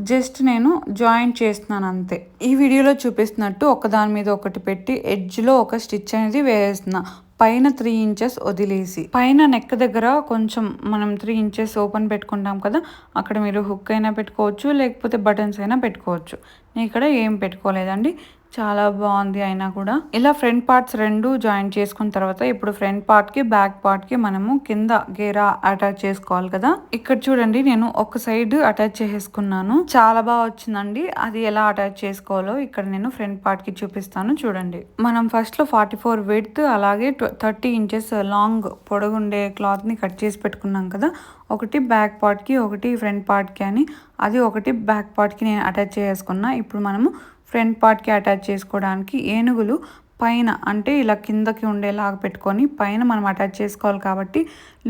జస్ట్ నేను జాయింట్ చేస్తున్నాను అంతే. ఈ వీడియోలో చూపిస్తున్నట్టు ఒకదాని మీద ఒకటి పెట్టి ఎడ్జ్లో ఒక స్టిచ్ అనేది వేస్తున్నా. పైన త్రీ ఇంచెస్ వదిలేసి. పైన నెక్ దగ్గర కొంచెం మనం త్రీ ఇంచెస్ ఓపెన్ పెట్టుకుంటాం కదా అక్కడ మీరు హుక్ అయినా పెట్టుకోవచ్చు లేకపోతే బటన్స్ అయినా పెట్టుకోవచ్చు. నేను ఇక్కడ ఏం పెట్టుకోలేదండి. చాలా బాగుంది అయినా కూడా. ఇలా ఫ్రంట్ పార్ట్స్ రెండు జాయిన్ చేసుకున్న తర్వాత ఇప్పుడు ఫ్రంట్ పార్ట్కి బ్యాక్ పార్ట్కి మనము కింద గేరా అటాచ్ చేసుకోవాలి కదా. ఇక్కడ చూడండి నేను ఒక సైడ్ అటాచ్ చేసుకున్నాను చాలా బాగా వచ్చిందండి. అది ఎలా అటాచ్ చేసుకోవాలో ఇక్కడ నేను ఫ్రంట్ పార్ట్కి చూపిస్తాను చూడండి. మనం ఫస్ట్లో ఫార్టీ ఫోర్ విడ్త్ అలాగే థర్టీ ఇంచెస్ లాంగ్ పొడగుండే క్లాత్ని కట్ చేసి పెట్టుకున్నాం కదా. ఒకటి బ్యాక్ పార్ట్కి ఒకటి ఫ్రంట్ పార్ట్కి అని. అది ఒకటి బ్యాక్ పార్ట్కి నేను అటాచ్ చేసుకున్నా ఇప్పుడు మనము ఫ్రంట్ పార్ట్కి అటాచ్ చేసుకోవడానికి ఏనుగులు పైన అంటే ఇలా కిందకి ఉండేలాగా పెట్టుకొని పైన మనం అటాచ్ చేసుకోవాలి కాబట్టి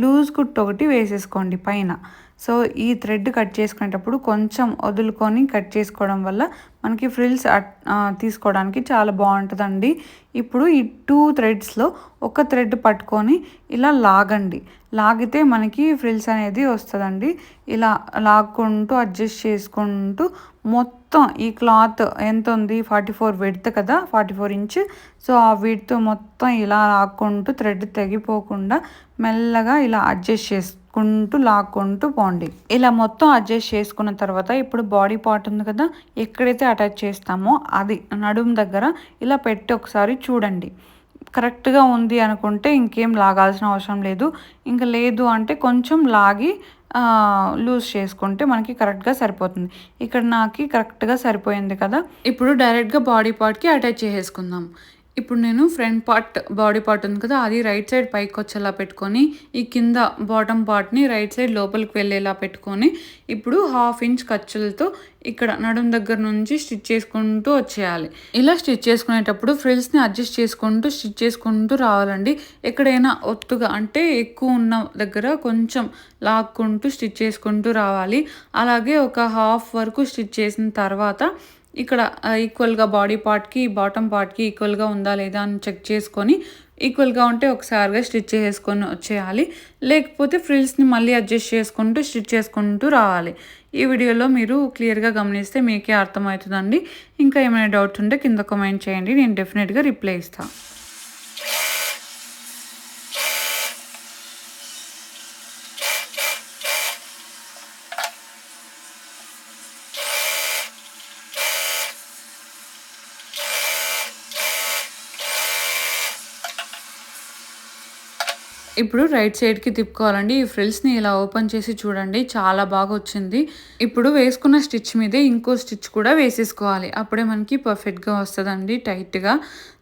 లూజ్ కుట్ ఒకటి వేసేసుకోండి పైన. సో ఈ థ్రెడ్ కట్ చేసుకునేటప్పుడు కొంచెం వదులుకొని కట్ చేసుకోవడం వల్ల మనకి ఫ్రిల్స్ తీసుకోవడానికి చాలా బాగుంటుందండి. ఇప్పుడు ఈ టూ థ్రెడ్స్లో ఒక థ్రెడ్ పట్టుకొని ఇలా లాగండి. లాగితే మనకి ఫ్రిల్స్ అనేది వస్తుందండి. ఇలా లాక్కుంటూ అడ్జస్ట్ చేసుకుంటూ మొత్తం మొత్తం ఈ క్లాత్ ఎంత ఉంది ఫార్టీ ఫోర్ విడ్త్ కదా? Forty four inch. సో ఆ విడ్త్ మొత్తం ఇలా లాక్కుంటూ థ్రెడ్ తెగిపోకుండా మెల్లగా ఇలా అడ్జస్ట్ చేసుకుంటూ లాక్కుంటూ పోండి. ఇలా మొత్తం అడ్జస్ట్ చేసుకున్న తర్వాత ఇప్పుడు బాడీ పార్ట్ ఉంది కదా? ఎక్కడైతే అటాచ్ చేస్తామో అది నడుము దగ్గర ఇలా పెట్టి ఒకసారి చూడండి. కరెక్ట్గా ఉంది అనుకుంటే ఇంకేం లాగాల్సిన అవసరం లేదు. ఇంకా లేదు అంటే కొంచెం లాగి లూజ్ చేసుకుంటే మనకి కరెక్ట్గా సరిపోతుంది. ఇక్కడ నాకు కరెక్ట్గా సరిపోయింది కదా? ఇప్పుడు డైరెక్ట్గా బాడీ పార్ట్కి అటాచ్ చేసేసుకుందాం. ఇప్పుడు నేను ఫ్రంట్ పార్ట్ బాడీ పార్ట్ ఉంది కదా అది రైట్ సైడ్ పైకి వచ్చేలా పెట్టుకొని ఈ కింద బాటమ్ పార్ట్ని రైట్ సైడ్ లోపలికి వెళ్ళేలా పెట్టుకొని ఇప్పుడు హాఫ్ ఇంచ్ ఖర్చులతో ఇక్కడ నడుం దగ్గర నుంచి స్టిచ్ చేసుకుంటూ వచ్చేయాలి. ఇలా స్టిచ్ చేసుకునేటప్పుడు ఫ్రిల్స్ని అడ్జస్ట్ చేసుకుంటూ స్టిచ్ చేసుకుంటూ రావాలండి. ఎక్కడైనా ఒత్తుగా అంటే ఎక్కువ ఉన్న దగ్గర కొంచెం లాక్కుంటూ స్టిచ్ చేసుకుంటూ రావాలి. అలాగే ఒక హాఫ్ వరకు స్టిచ్ చేసిన తర్వాత ఇక్కడ ఈక్వల్గా బాడీ పార్ట్కి బాటమ్ పార్ట్కి ఈక్వల్గా ఉందా లేదా అని చెక్ చేసుకొని ఈక్వల్గా ఉంటే ఒకసారిగా స్టిచ్ చేసుకొని వచ్చేయాలి. లేకపోతే ఫ్రిల్స్ని మళ్ళీ అడ్జస్ట్ చేసుకుంటూ స్టిచ్ చేసుకుంటూ రావాలి. ఈ వీడియోలో మీరు క్లియర్గా గమనిస్తే మీకే అర్థమవుతుందండి. ఇంకా ఏమైనా డౌట్స్ ఉంటే కింద కమెంట్ చేయండి. నేను డెఫినెట్గా రిప్లై ఇస్తాను ఇప్పుడు రైట్ సైడ్కి తిప్పుకోవాలండి. ఈ ఫ్రిల్స్ని ఇలా ఓపెన్ చేసి చూడండి. చాలా బాగా వచ్చింది. ఇప్పుడు వేసుకున్న స్టిచ్ మీదే ఇంకో స్టిచ్ కూడా వేసేసుకోవాలి. అప్పుడే మనకి పర్ఫెక్ట్గా వస్తుందండి టైట్గా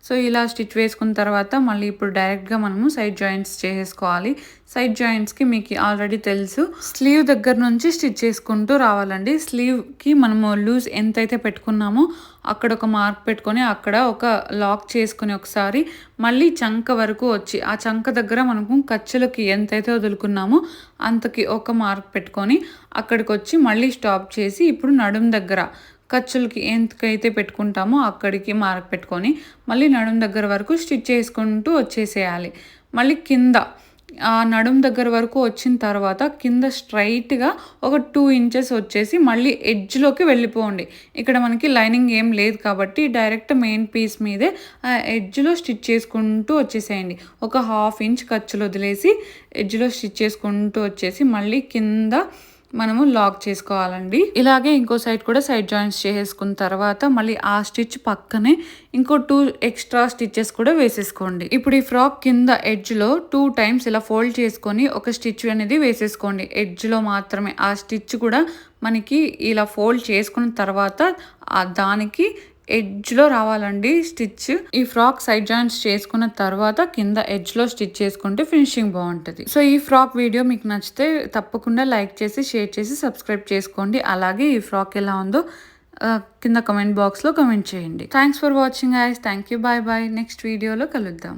సో ఇలా స్టిచ్ వేసుకున్న తర్వాత మళ్ళీ ఇప్పుడు డైరెక్ట్గా మనము సైడ్ జాయింట్స్ చేసేసుకోవాలి. సైడ్ జాయింట్స్కి మీకు ఆల్రెడీ తెలుసు. స్లీవ్ దగ్గర నుంచి స్టిచ్ చేసుకుంటూ రావాలండి. స్లీవ్కి మనము లూజ్ ఎంతైతే పెట్టుకున్నామో అక్కడ ఒక మార్క్ పెట్టుకొని అక్కడ ఒక లాక్ చేసుకొని ఒకసారి మళ్ళీ చంక వరకు వచ్చి ఆ చంక దగ్గర మనము ఖర్చులకి ఎంతైతే వదులుకున్నామో అంతకి ఒక మార్క్ పెట్టుకొని అక్కడికి వచ్చి మళ్ళీ స్టాప్ చేసి ఇప్పుడు నడుం దగ్గర ఖర్చులకి ఎంతకైతే పెట్టుకుంటామో అక్కడికి మార్క్ పెట్టుకొని మళ్ళీ నడుం దగ్గర వరకు స్టిచ్ చేసుకుంటూ వచ్చేసేయాలి. మళ్ళీ కింద నడుం దగ్గర వరకు వచ్చిన తర్వాత కింద స్ట్రైట్గా ఒక టూ ఇంచెస్ వచ్చేసి మళ్ళీ ఎడ్జ్లోకి వెళ్ళిపోండి. ఇక్కడ మనకి లైనింగ్ ఏం లేదు కాబట్టి డైరెక్ట్ మెయిన్ పీస్ మీదే ఆ ఎడ్జ్లో స్టిచ్ చేసుకుంటూ వచ్చేసేయండి. ఒక హాఫ్ ఇంచ్ ఖర్చులు వదిలేసి ఎడ్జ్లో స్టిచ్ చేసుకుంటూ వచ్చేసి మళ్ళీ కింద మనము లాక్ చేసుకోవాలండి. ఇలాగే ఇంకో సైడ్ కూడా సైడ్ జాయింట్స్ చేసేసుకున్న తర్వాత మళ్ళీ ఆ స్టిచ్ పక్కనే ఇంకో టూ ఎక్స్ట్రా స్టిచ్చెస్ కూడా వేసేసుకోండి. ఇప్పుడు ఈ ఫ్రాక్ కింద ఎడ్జ్లో టూ టైమ్స్ ఇలా ఫోల్డ్ చేసుకొని ఒక స్టిచ్ అనేది వేసేసుకోండి. ఎడ్జ్లో మాత్రమే ఆ స్టిచ్ కూడా మనకి ఇలా ఫోల్డ్ చేసుకున్న తర్వాత దానికి ఎడ్జ్లో రావాలండి స్టిచ్. ఈ ఫ్రాక్ సైడ్ జాయింట్స్ చేసుకున్న తర్వాత కింద ఎడ్జ్లో స్టిచ్ చేసుకుంటే ఫినిషింగ్ బాగుంటుంది. సో ఈ ఫ్రాక్ వీడియో మీకు నచ్చితే తప్పకుండా లైక్ చేసి షేర్ చేసి సబ్స్క్రైబ్ చేసుకోండి. అలాగే ఈ ఫ్రాక్ ఎలా ఉందో కింద కమెంట్ బాక్స్లో కమెంట్ చేయండి. Thanks for watching guys thank you. Bye bye. Next వీడియోలో కలుద్దాం.